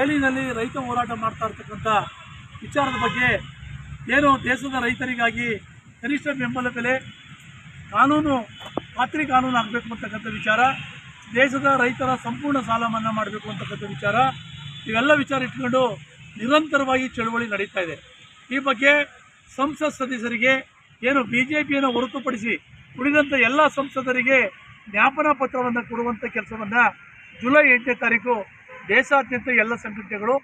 ಏಳಿನಲ್ಲಿ ರೈತ ಹೋರಾಟ ಮಾಡ್ತಾ ಇರ್ತಕ್ಕಂಥ ವಿಚಾರದ ಬಗ್ಗೆ ಏನು ದೇಶದ ರೈತರಿಗಾಗಿ ಕನಿಷ್ಠ ಬೆಂಬಲ ಬೆಲೆ, ಕಾನೂನು ಖಾತ್ರಿ ಕಾನೂನು ಆಗಬೇಕು ಅಂತಕ್ಕಂಥ ವಿಚಾರ, ದೇಶದ ರೈತರ ಸಂಪೂರ್ಣ ಸಾಲ ಮನ್ನಾ ಮಾಡಬೇಕು ಅಂತಕ್ಕಂಥ ವಿಚಾರ, ಇವೆಲ್ಲ ವಿಚಾರ ಇಟ್ಕೊಂಡು ನಿರಂತರವಾಗಿ ಚಳುವಳಿ ನಡೀತಾ ಇದೆ. ಈ ಬಗ್ಗೆ ಸಂಸತ್ ಸದಸ್ಯರಿಗೆ ಏನು ಬಿ ಜೆ ಪಿಯನ್ನು ಹೊರತುಪಡಿಸಿ ಉಳಿದಂಥ ಎಲ್ಲ ಸಂಸದರಿಗೆ ಜ್ಞಾಪನಾ ಪತ್ರವನ್ನು ಕೊಡುವಂಥ ಕೆಲಸವನ್ನು ಜುಲೈ ಎಂಟನೇ ತಾರೀಕು ದೇಶಾದ್ಯಂತ ಎಲ್ಲ ಸಂಘಟನೆಗಳು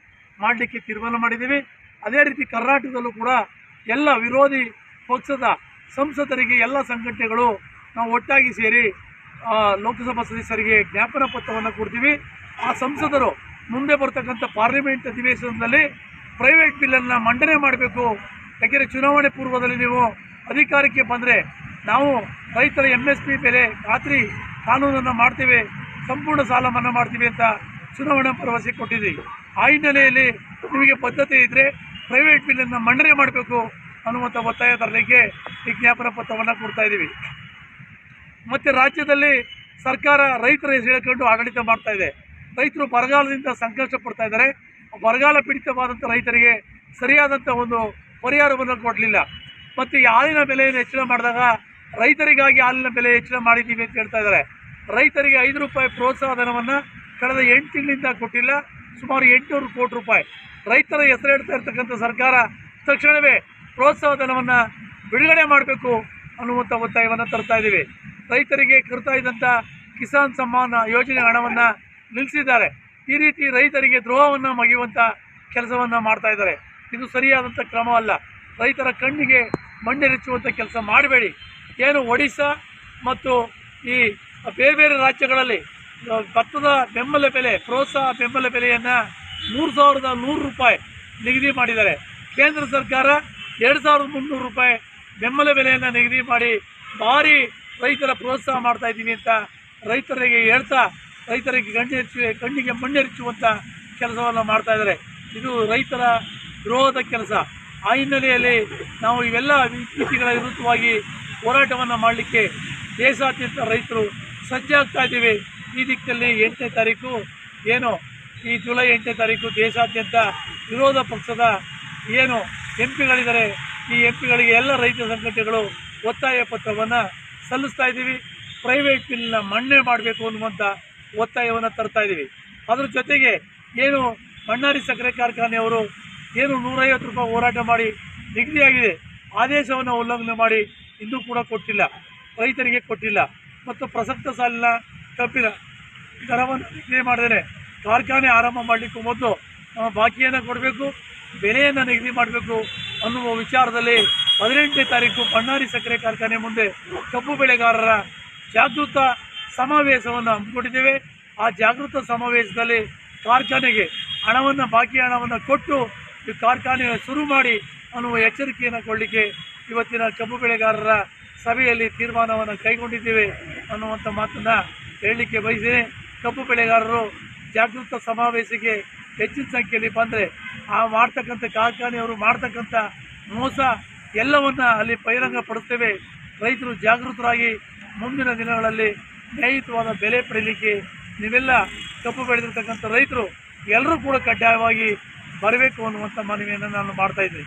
ಮಾಡಲಿಕ್ಕೆ ತೀರ್ಮಾನ ಮಾಡಿದ್ದೀವಿ. ಅದೇ ರೀತಿ ಕರ್ನಾಟಕದಲ್ಲೂ ಕೂಡ ಎಲ್ಲ ವಿರೋಧಿ ಪಕ್ಷದ ಸಂಸದರಿಗೆ ಎಲ್ಲ ಸಂಘಟನೆಗಳು ನಾವು ಒಟ್ಟಾಗಿ ಸೇರಿ ಲೋಕಸಭಾ ಸದಸ್ಯರಿಗೆ ಜ್ಞಾಪನ ಪತ್ರವನ್ನು ಕೊಡ್ತೀವಿ. ಆ ಸಂಸದರು ಮುಂದೆ ಬರ್ತಕ್ಕಂಥ ಪಾರ್ಲಿಮೆಂಟ್ ಅಧಿವೇಶನದಲ್ಲಿ ಪ್ರೈವೇಟ್ ಬಿಲ್ಲನ್ನು ಮಂಡನೆ ಮಾಡಬೇಕು. ಯಾಕೆಂದರೆ ಚುನಾವಣೆ ಪೂರ್ವದಲ್ಲಿ ನೀವು ಅಧಿಕಾರಕ್ಕೆ ಬಂದರೆ ನಾವು ರೈತರ ಎಂ ಎಸ್ ಪಿ ಬೆಲೆ ಖಾತ್ರಿ ಕಾನೂನನ್ನು ಮಾಡ್ತೀವಿ, ಸಂಪೂರ್ಣ ಸಾಲ ಮನ್ನಾ ಮಾಡ್ತೀವಿ ಅಂತ ಚುನಾವಣಾ ಭರವಸೆ ಕೊಟ್ಟಿದ್ದೀವಿ. ಆ ಹಿನ್ನೆಲೆಯಲ್ಲಿ ನಿಮಗೆ ಬದ್ಧತೆ ಇದ್ದರೆ ಪ್ರೈವೇಟ್ ಬಿಲ್ಲನ್ನು ಮಂಡನೆ ಮಾಡಬೇಕು ಅನ್ನುವಂಥ ಒತ್ತಾಯ ತರಲಿಕ್ಕೆ ವಿಜ್ಞಾಪನ ಪತ್ರವನ್ನು ಕೊಡ್ತಾ ಇದ್ದೀವಿ. ಮತ್ತು ರಾಜ್ಯದಲ್ಲಿ ಸರ್ಕಾರ ರೈತರ ಹೆಸರು ಹೇಳ್ಕೊಂಡು ಆಡಳಿತ ಮಾಡ್ತಾ ಇದೆ. ರೈತರು ಬರಗಾಲದಿಂದ ಸಂಕಷ್ಟ ಪಡ್ತಾ ಇದ್ದಾರೆ. ಬರಗಾಲ ಪೀಡಿತವಾದಂಥ ರೈತರಿಗೆ ಸರಿಯಾದಂಥ ಒಂದು ಪರಿಹಾರವನ್ನು ಕೊಡಲಿಲ್ಲ. ಮತ್ತು ಹಾಲಿನ ಬೆಲೆಯನ್ನು ಹೆಚ್ಚಳ ಮಾಡಿದಾಗ ರೈತರಿಗಾಗಿ ಹಾಲಿನ ಬೆಲೆ ಹೆಚ್ಚಳ ಮಾಡಿದ್ದೀವಿ ಅಂತ ಹೇಳ್ತಾ ಇದ್ದಾರೆ. ರೈತರಿಗೆ ಐದು ರೂಪಾಯಿ ಪ್ರೋತ್ಸಾಹ ಧನವನ್ನು ಕಳೆದ ಎಂಟು ತಿಂಗಳಿಂದ ಕೊಟ್ಟಿಲ್ಲ, ಸುಮಾರು ಎಂಟುನೂರು ಕೋಟಿ ರೂಪಾಯಿ. ರೈತರ ಹೆಸರಿಡ್ತಾ ಇರ್ತಕ್ಕಂಥ ಸರ್ಕಾರ ತಕ್ಷಣವೇ ಪ್ರೋತ್ಸಾಹ ಧನವನ್ನು ಬಿಡುಗಡೆ ಮಾಡಬೇಕು ಅನ್ನುವಂಥ ಒತ್ತಾಯವನ್ನು ತರ್ತಾ ಇದ್ದೀವಿ. ರೈತರಿಗೆ ಕರ್ತಾ ಇದ್ದಂಥ ಕಿಸಾನ್ ಸಮ್ಮಾನ ಯೋಜನೆ ಹಣವನ್ನು ನಿಲ್ಲಿಸಿದ್ದಾರೆ ಈ ರೀತಿ ರೈತರಿಗೆ ದ್ರೋಹವನ್ನು ಮಗಿಯುವಂಥ ಕೆಲಸವನ್ನು ಮಾಡ್ತಾ ಇದ್ದಾರೆ. ಇದು ಸರಿಯಾದಂಥ ಕ್ರಮ ಅಲ್ಲ. ರೈತರ ಕಣ್ಣಿಗೆ ಮಣ್ಣೆರಚುವಂಥ ಕೆಲಸ ಮಾಡಬೇಡಿ. ಏನು ಒಡಿಶಾ ಮತ್ತು ಈ ಬೇರೆ ಬೇರೆ ರಾಜ್ಯಗಳಲ್ಲಿ ಭತ್ತದ ಬೆಂಬಲ ಬೆಲೆ, ಪ್ರೋತ್ಸಾಹ ಬೆಂಬಲ ಬೆಲೆಯನ್ನು ಮೂರು ಸಾವಿರದ ನೂರು ರೂಪಾಯಿ ನಿಗದಿ ಮಾಡಿದ್ದಾರೆ. ಕೇಂದ್ರ ಸರ್ಕಾರ ಎರಡು ಸಾವಿರದ ಮುನ್ನೂರು ರೂಪಾಯಿ ಬೆಂಬಲ ಬೆಲೆಯನ್ನು ನಿಗದಿ ಮಾಡಿ ಭಾರಿ ರೈತರ ಪ್ರೋತ್ಸಾಹ ಮಾಡ್ತಾ ಇದ್ದೀನಿ ಅಂತ ರೈತರಿಗೆ ಹೇಳ್ತಾ, ರೈತರಿಗೆ ಕಣ್ಣೆರಚು ಕಣ್ಣಿಗೆ ಮಣ್ಣೆರಿಚುವಂಥ ಕೆಲಸವನ್ನು ಮಾಡ್ತಾ ಇದ್ದಾರೆ. ಇದು ರೈತರ ದ್ರೋಹದ ಕೆಲಸ. ಆ ಹಿನ್ನೆಲೆಯಲ್ಲಿ ನಾವು ಇವೆಲ್ಲ ನೀತಿಗಳ ವಿರುದ್ಧವಾಗಿ ಹೋರಾಟವನ್ನು ಮಾಡಲಿಕ್ಕೆ ದೇಶಾದ್ಯಂತ ರೈತರು ಸಜ್ಜಾಗ್ತಾ ಇದ್ದೀವಿ. ಈ ದಿಕ್ಕಿನಲ್ಲಿ ಎಂಟನೇ ತಾರೀಕು ಏನು? ಈ ಜುಲೈ ಎಂಟನೇ ತಾರೀಕು ದೇಶಾದ್ಯಂತ ವಿರೋಧ ಪಕ್ಷದ ಏನು ಎಂ ಪಿಗಳಿದ್ದಾರೆ ಈ ಎಂ ಪಿಗಳಿಗೆ ಎಲ್ಲ ರೈತ ಸಂಘಟನೆಗಳು ಒತ್ತಾಯ ಪತ್ರವನ್ನು ಸಲ್ಲಿಸ್ತಾ ಇದ್ದೀವಿ. ಪ್ರೈವೇಟ್ ಬಿಲ್ನ ಮಣ್ಣೆ ಮಾಡಬೇಕು ಅನ್ನುವಂಥ ಒತ್ತಾಯವನ್ನು ತರ್ತಾ ಇದ್ದೀವಿ. ಅದ್ರ ಜೊತೆಗೆ ಏನು ಮಣ್ಣಾರಿ ಸಕ್ಕರೆ ಕಾರ್ಖಾನೆಯವರು ಏನು ನೂರೈವತ್ತು ರೂಪಾಯಿ ಹೋರಾಟ ಮಾಡಿ ನಿಗದಿಯಾಗಿದೆ ಆದೇಶವನ್ನು ಉಲ್ಲಂಘನೆ ಮಾಡಿ ಇನ್ನೂ ಕೂಡ ಕೊಟ್ಟಿಲ್ಲ. ರೈತರಿಗೆ ಕೊಟ್ಟಿಲ್ಲ. ಮತ್ತು ಪ್ರಸಕ್ತ ಸಾಲಿನ ಕಬ್ಬಿನ ದರವನ್ನು ನಿಗದಿ ಮಾಡಿದರೆ ಕಾರ್ಖಾನೆ ಆರಂಭ ಮಾಡಲಿಕ್ಕೂ ಮೊದಲು ಬಾಕಿಯನ್ನು ಕೊಡಬೇಕು, ಬೆಲೆಯನ್ನು ನಿಗದಿ ಮಾಡಬೇಕು ಅನ್ನುವ ವಿಚಾರದಲ್ಲಿ ಹದಿನೆಂಟನೇ ತಾರೀಕು ಬಣ್ಣಾರಿ ಸಕ್ಕರೆ ಕಾರ್ಖಾನೆ ಮುಂದೆ ಕಬ್ಬು ಬೆಳೆಗಾರರ ಜಾಗೃತ ಸಮಾವೇಶವನ್ನು ಹಮ್ಮಿಕೊಂಡಿದ್ದೇವೆ. ಆ ಜಾಗೃತ ಸಮಾವೇಶದಲ್ಲಿ ಕಾರ್ಖಾನೆಗೆ ಹಣವನ್ನು, ಬಾಕಿ ಹಣವನ್ನು ಕೊಟ್ಟು ಈ ಕಾರ್ಖಾನೆ ಶುರು ಮಾಡಿ ಅನ್ನುವ ಎಚ್ಚರಿಕೆಯನ್ನು ಕೊಡಲಿಕ್ಕೆ ಇವತ್ತಿನ ಕಬ್ಬು ಬೆಳೆಗಾರರ ಸಭೆಯಲ್ಲಿ ತೀರ್ಮಾನವನ್ನು ಕೈಗೊಂಡಿದ್ದೇವೆ ಅನ್ನುವಂಥ ಮಾತನ್ನು ಹೇಳಲಿಕ್ಕೆ ಬಯಸಿದೆ ಕಬ್ಬು ಬೆಳೆಗಾರರು ಜಾಗೃತ ಸಮಾವೇಶಕ್ಕೆ ಹೆಚ್ಚಿನ ಸಂಖ್ಯೆಯಲ್ಲಿ ಬಂದರೆ ಆ ಮಾಡ್ತಕ್ಕಂಥ ಕಾರ್ಖಾನೆಯವರು ಮಾಡ್ತಕ್ಕಂಥ ಮೋಸ ಎಲ್ಲವನ್ನ ಅಲ್ಲಿ ಬಹಿರಂಗ ಪಡಿಸ್ತೇವೆ ರೈತರು ಜಾಗೃತರಾಗಿ ಮುಂದಿನ ದಿನಗಳಲ್ಲಿ ನ್ಯಾಯಯುತವಾದ ಬೆಲೆ ಪಡೀಲಿಕ್ಕೆ ನೀವೆಲ್ಲ ಕಬ್ಬು ಬೆಳೆದಿರ್ತಕ್ಕಂಥ ರೈತರು ಎಲ್ಲರೂ ಕೂಡ ಕಡ್ಡಾಯವಾಗಿ ಬರಬೇಕು ಅನ್ನುವಂಥ ಮನವಿಯನ್ನು ನಾನು ಮಾಡ್ತಾ ಇದ್ದೀನಿ.